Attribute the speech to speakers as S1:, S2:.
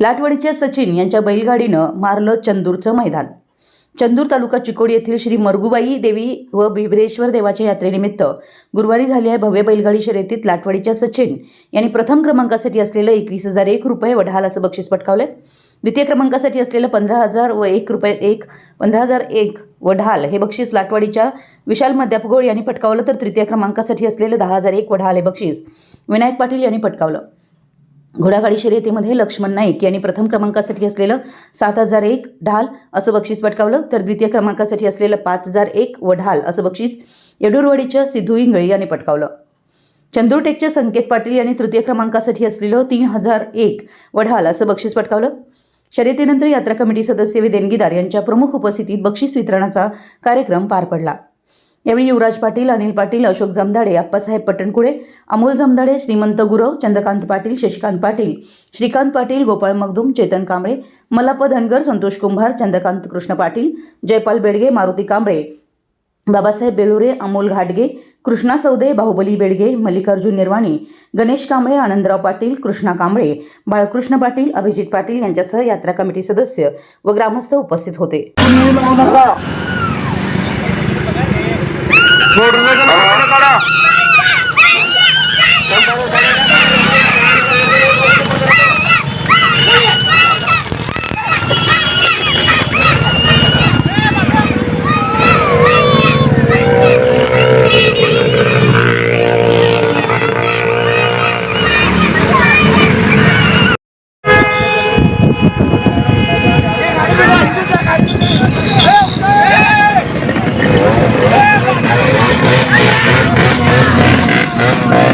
S1: लाटवडीचे सचिन यांच्या बैलगाडीनं मारलं चंदूरचं मैदान. चंदूर तालुका चिकोडी येथील श्री मरगुबाई देवी व बिबरेश्वर देवाच्या यात्रेनिमित्त गुरुवारी झालेल्या भव्य बैलगाडी शर्यतीत लाटवाडीच्या सचिन यांनी प्रथम क्रमांकासाठी असलेलं एकवीस हजार एक रुपये व ढाल असं बक्षीस पटकावलं द्वितीय क्रमांकासाठी असलेलं पंधरा हजार व एक रुपये एक पंधरा हजार एक व ढाल हे बक्षीस लाटवाडीच्या विशाल मध्यापगोळ यांनी पटकावलं तर तृतीय क्रमांकासाठी असलेलं दहा हजार एक व ढाल हे बक्षीस विनायक पाटील यांनी पटकावलं. घोडागाडी शर्यतीमध्ये लक्ष्मण नाईक यांनी प्रथम क्रमांकासाठी असलेलं सात हजार एक ढाल असं बक्षीस पटकावलं. तर द्वितीय क्रमांकासाठी असलेलं पाच हजार एक व ढाल असं बक्षीस येडूरवाडीच्या सिद्धू इंगळे यांनी पटकावलं. चंदूरटेकच्या संकेत पाटील यांनी तृतीय क्रमांकासाठी असलेलं तीन हजार एक व ढाल असं बक्षीस पटकावलं. शर्यतीनंतर यात्रा कमिटी सदस्य देणगीदार यांच्या प्रमुख उपस्थितीत बक्षीस वितरणाचा कार्यक्रम पार पडला. यावेळी युवराज पाटील अनिल पाटील अशोक जमदाडे अप्पासाहेब पटणकुळे अमोल जमदाडे श्रीमंत गुरव चंद्रकांत पाटील शशिकांत पाटील श्रीकांत पाटील गोपाळ मगदूम चेतन कांबळे मल्लाप धनगर संतोष कुंभार चंद्रकांत कृष्ण पाटील जयपाल बेडगे मारुती कांबळे बाबासाहेब बेळुरे अमोल घाटगे कृष्णा सौदे बाहुबली बेडगे मल्लिकार्जुन निर्वाणी गणेश कांबळे आनंदराव पाटील कृष्णा कांबळे बाळकृष्ण पाटील अभिजित पाटील यांच्यासह यात्रा कमिटी सदस्य व ग्रामस्थ उपस्थित होते.
S2: మూడు Thank.